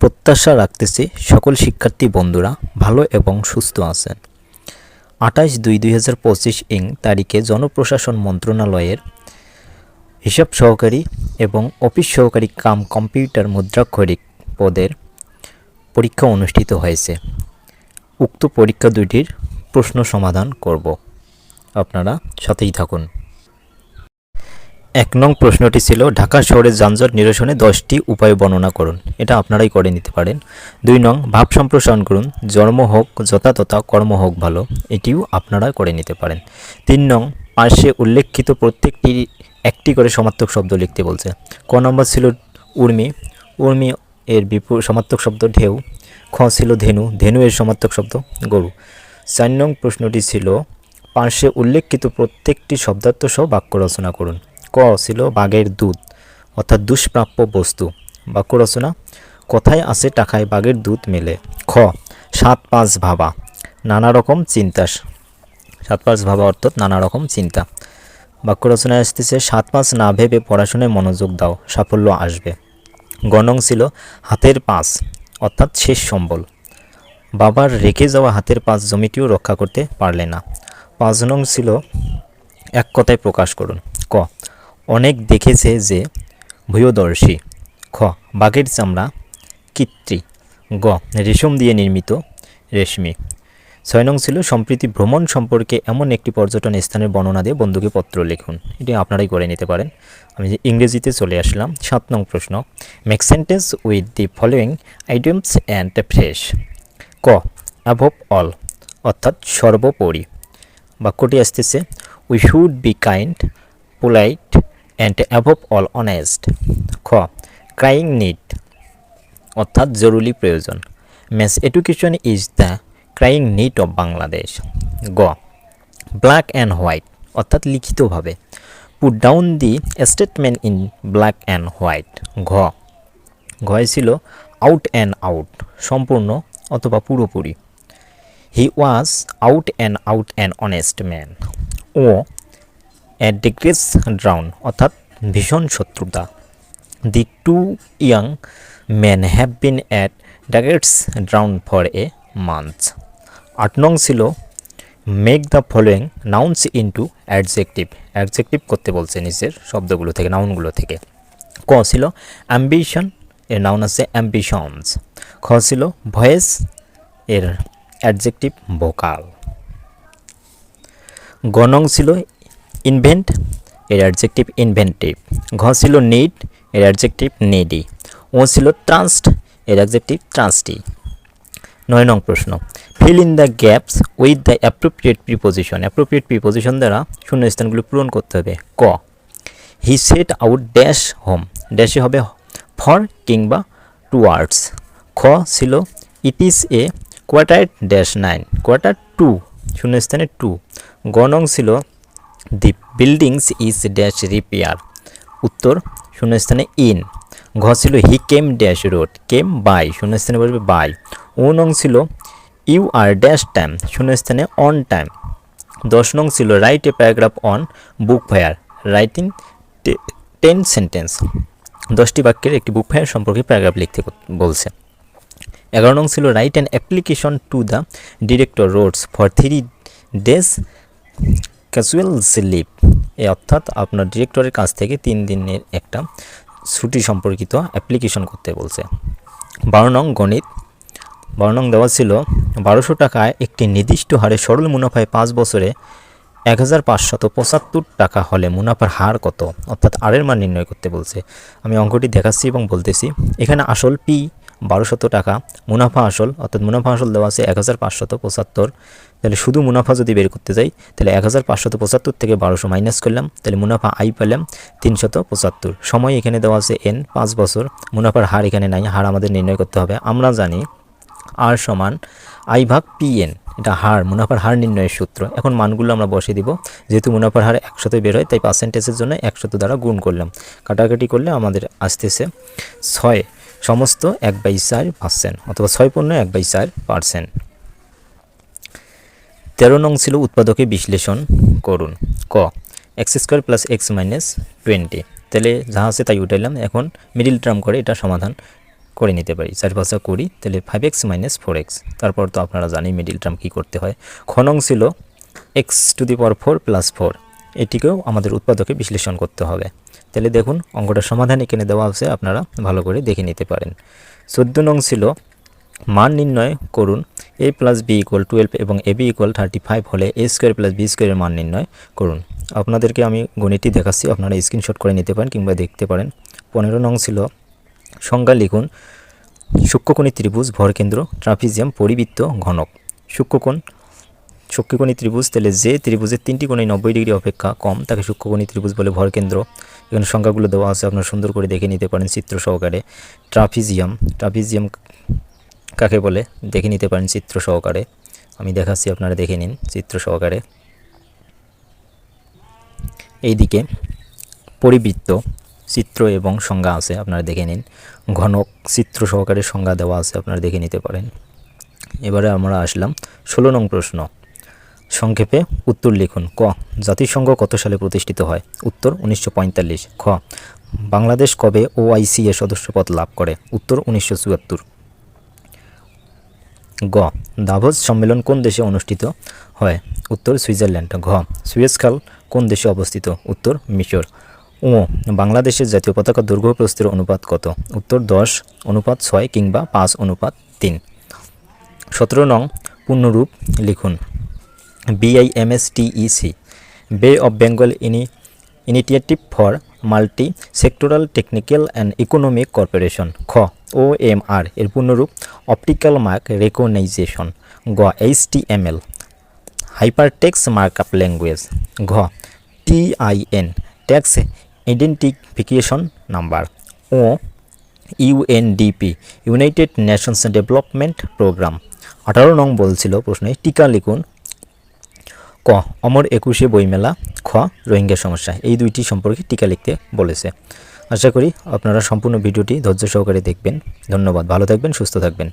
প্রত্যাশা রাখতেছি সকল শিক্ষার্থী বন্ধুরা ভালো এবং সুস্থ আছেন। আঠাশ দুই দুই হাজার পঁচিশ ইং তারিখে জনপ্রশাসন মন্ত্রণালয়ের হিসাব সহকারী এবং অফিস সহকারী কাম কম্পিউটার মুদ্রাক্ষরিক পদের পরীক্ষা অনুষ্ঠিত হয়েছে। উক্ত পরীক্ষা দুইটির প্রশ্ন সমাধান করব। আপনারা সাথেই থাকুন। এক নং প্রশ্নটি ছিল, ঢাকা শহরের যানজট নিরসনে দশটি উপায় বর্ণনা করুন। এটা আপনারাই করে নিতে পারেন। দুই নং, ভাব সম্প্রসারণ করুন। জন্ম হোক যথা তথা কর্ম হোক ভালো, এটিও আপনারা করে নিতে পারেন। তিন নং, পার্শ্বে উল্লেখিত প্রত্যেকটি, একটি করে সমার্থক শব্দ লিখতে বলছে। ক নম্বর ছিল উর্মি। উর্মি এর বিপুল সমার্থক শব্দ ঢেউ। খ ছিল ধেনু। ধেনু এর সমার্থক শব্দ গরু। চার নং প্রশ্নটি ছিল, পার্শ্বে উল্লেখিত প্রত্যেকটি শব্দার্থ সহ বাক্য রচনা করুন। ক ছিল বাঘের দুধ, অর্থাৎ দুষ্প্রাপ্য বস্তু। বাক্য রচনা কোথায় আছে টাকায় বাঘের দুধ মেলে। খ, সাত পাঁচ ভাবা, নানা রকম চিন্তা। সাত পাঁচ ভাবা অর্থাৎ নানা রকম চিন্তা। বাক্য রচনায় আসতেছে, সাত পাঁচ না ভেবে পড়াশোনায় মনোযোগ দাও, সাফল্য আসবে। গণং ছিল হাতের পাঁচ, অর্থাৎ শেষ সম্বল। বাবার রেখে যাওয়া হাতের পাঁচ জমিটিও রক্ষা করতে পারলে না। পাঁচ নং ছিল এক কথায় প্রকাশ করুন। ক অনেক দেখেছে যে ভূয়দর্শী, খ, বাঘের চামড়া, কৃত্রি, গ, রেশম দিয়ে নির্মিত রেশমি। ছয় নং ছিল সম্প্রীতি ভ্রমণ সম্পর্কে এমন একটি পর্যটন স্থানের বর্ণনা দিয়ে বন্ধুকে পত্র লিখুন। এটি আপনারাই করে নিতে পারেন। আমি যে ইংরেজিতে চলে আসলাম, সাত নং প্রশ্ন make sentence with the following items and phrase ক অ্যাভব অল অর্থাৎ সর্বোপরি। বাক্যটি আসতেছে we should be kind polite and above all honest খ ক্রাইং নিড অর্থাৎ জরুরি প্রয়োজন। Mass education is the crying need of Bangladesh গ ব্ল্যাক অ্যান্ড হোয়াইট অর্থাৎ লিখিতভাবে। Put down the statement in black and white ঘ, ঘয় ছিল আউট অ্যান্ড আউট সম্পূর্ণ অথবা পুরোপুরি। He was out and out and honest man O daggers drawn অর্থাৎ ভীষণ শত্রুতা। The two young man have been at daggers drawn for a month আট নং ছিল make the following nouns into adjective adjective করতে বলছে নিচের শব্দগুলো থেকে নাউনগুলো থেকে। ক ছিল অ্যাম্বিশন এর নাউন আছে অ্যাম্বিশনস খ ছিল ভয়েস এর অ্যাডজেক্টিভ ভোকাল গনং ছিল ইনভেন্ট এর অ্যাডজেক্টিভ ইনভেন্টিভ ঘ ছিল নিড এর অ্যাডজেক্টিভ নেডি ও ছিল ট্রান্সড এর অ্যাডজেক্টিভ ট্রান্সটি নয় নং প্রশ্ন। Fill in the gaps with the appropriate preposition appropriate preposition দ্বারা শূন্য শূন্যস্থানগুলো পূরণ করতে হবে। ক। He set out dash home ড্যাশে হবে ফর কিংবা টুয়ার্ডস খ ছিল it is a quarter dash nine quarter to শূন্যস্থানে টু গণং ছিল the buildings is dash repair উত্তর শূন্যস্থানে ইন ঘ ছিল he came dash road came by শূন্যস্থানে বলবে বাই ও নং ছিল ইউ আর ড্যাশ টাইম শূন্যস্থানে অন টাইম দশ নং ছিল write a paragraph on book fair writing ten sentence দশটি বাক্যের একটি বুক ফায়ার সম্পর্কে প্যারাগ্রাফ লিখতে বলছে। এগারো নং ছিল write an application to the director roads for three days casual slip এ অর্থাৎ আপনার ডিরেক্টরের কাছ থেকে তিন দিনের একটা ছুটি সম্পর্কিত অ্যাপ্লিকেশন করতে বলছে। বারো গণিত, বারো নং দেওয়া ছিল, বারোশো টাকায় একটি নির্দিষ্ট হারে সরল মুনাফায় পাঁচ বছরে এক হাজার পাঁচশত পঁচাত্তর টাকা হলে মুনাফার হার কত? অর্থাৎ আরের মান নির্ণয় করতে বলছে। আমি অঙ্কটি দেখাচ্ছি এবং বলতেছি, এখানে আসল পি বারোশত টাকা, মুনাফা আসল, অর্থাৎ মুনাফা আসল দেওয়া আছে এক হাজার পাঁচশত পঁচাত্তর তাহলে শুধু মুনাফা যদি বের করতে যাই, তাহলে এক হাজার পাঁচশত পঁচাত্তর থেকে বারোশো মাইনাস করলাম, তাহলে মুনাফা আই পেলাম তিনশত পঁচাত্তর। সময় এখানে দেওয়া আছে এন পাঁচ বছর। মুনাফার হার এখানে নাই, হার আমাদের নির্ণয় করতে হবে। আমরা জানি আর সমান আই ভাগ পি এন এটা হার, মুনাফার হার নির্ণয়ের সূত্র। এখন মানগুলো আমরা বসে দিব। যেহেতু মুনাফার হার একশত বের হয়, তাই পার্সেন্টেজের জন্য একশত দ্বারা গুণ করলাম। কাটাকাটি করলে আমাদের আসতেছে ছয় সমস্ত এক বাই চার পার্সেন্ট, অথবা ছয় পণ্য এক বাই চার পার্সেন্ট। তেরো নং ছিল উৎপাদকে বিশ্লেষণ করুন। ক, x square plus x minus twenty. তাহলে যা আছে তাই উঠাইলাম। এখন মিডিল টার্ম করে এটা সমাধান করে নিতে পারি। চার পাঁচা কুড়ি, তাহলে five x minus four x. তারপর তো আপনারা জানেন মিডিল টার্ম কী করতে হয়। খনং ছিল x to the power four plus four. এটিকেও আমাদের উৎপাদকে বিশ্লেষণ করতে হবে। তাহলে দেখুন, অঙ্কটার সমাধান এখানে দেওয়া আছে। আপনারা ভালো করে দেখে নিতে পারেন। চোদ্দ নং ছিল মান নির্ণয় করুন। A plus b equal twelve এবং a b equal thirty five হলে এ স্কোয়ার প্লাস বি স্কোয়ারের মান নির্ণয় করুন। আপনাদেরকে আমি গণিতটি দেখাচ্ছি, আপনারা স্ক্রিনশট করে নিতে পারেন কিংবা দেখতে পারেন। পনেরো নং ছিল, সংজ্ঞা লিখুন, সূক্ষ্মকোণী ত্রিভুজ ভরকেন্দ্র ট্রাপিজিয়াম, পরিবৃত্ত, ঘনক। সূক্ষ্মকোণ, সূক্ষ্মকোণী ত্রিভুজ, তাহলে যে ত্রিভুজের তিনটি কোণে নব্বই ডিগ্রি অপেক্ষা কম, তাকে সূক্ষ্মকোণী ত্রিভুজ বলে ভরকেন্দ্র এখানে সংখ্যাগুলো দেওয়া আছে, আপনারা সুন্দর করে দেখে নিতে পারেন চিত্র সহকারে। ট্রাপিজিয়াম ট্রাপিজিয়াম কাকে বলে? দেখে নিতে পারেন চিত্র সহকারে। আমি দেখাচ্ছি, আপনারা দেখে নিন চিত্র সহকারে। এইদিকে পরিবৃত্ত চিত্র এবং সংজ্ঞা আছে, আপনারা দেখে নিন। ঘনক চিত্র সহকারে সংজ্ঞা দেওয়া আছে, আপনারা দেখে নিতে পারেন। এবারে আমরা আসলাম ষোলো নং প্রশ্ন। সংক্ষেপে উত্তর লিখুন। ক, জাতিসংঘ কত সালে প্রতিষ্ঠিত হয়? উত্তর, উনিশশো পঁয়তাল্লিশ। খ, বাংলাদেশ কবে ওআইসি এর সদস্যপদ লাভ করে? উত্তর, উনিশশো চুয়াত্তর। গ। দাভোস সম্মেলন কোন দেশে অনুষ্ঠিত হয়? উত্তর সুইজারল্যান্ড। ঘ। সুয়েজ খাল কোন দেশে অবস্থিত? উত্তর মিশর। ও বাংলাদেশের জাতীয় পতাকা দৈর্ঘ্য প্রস্থের অনুপাত কত? উত্তর দশ, অনুপাত ছয় কিংবা পাঁচ, অনুপাত তিন। সতেরো নং পূর্ণরূপ লিখুন। বিআইএমএসটিইসি বে অফ বেঙ্গল ইনি initiative for multi sectoral technical and economic corporation খ। ও এম আর এর পূর্ণরূপ অপটিক্যাল মার্ক রেকগনাইজেশন গ এইচটিএমএল হাইপারটেক্স মার্কআপ ল্যাঙ্গুয়েজ ঘ টিআইএন ট্যাক্স আইডেন্টিফিকেশন নাম্বার ও UNDP United Nations development programme আঠারো নং বলছিল প্রশ্নে, টিকা লিখুন। ক, অমর একুশে বইমেলা, খ, রোহিঙ্গা সমস্যা। এই দুইটি সম্পর্কে টিকা লিখতে বলেছে। আশা করি আপনারা সম্পূর্ণ ভিডিওটি ধৈর্য সহকারে দেখবেন। ধন্যবাদ। ভালো থাকবেন সুস্থ থাকবেন।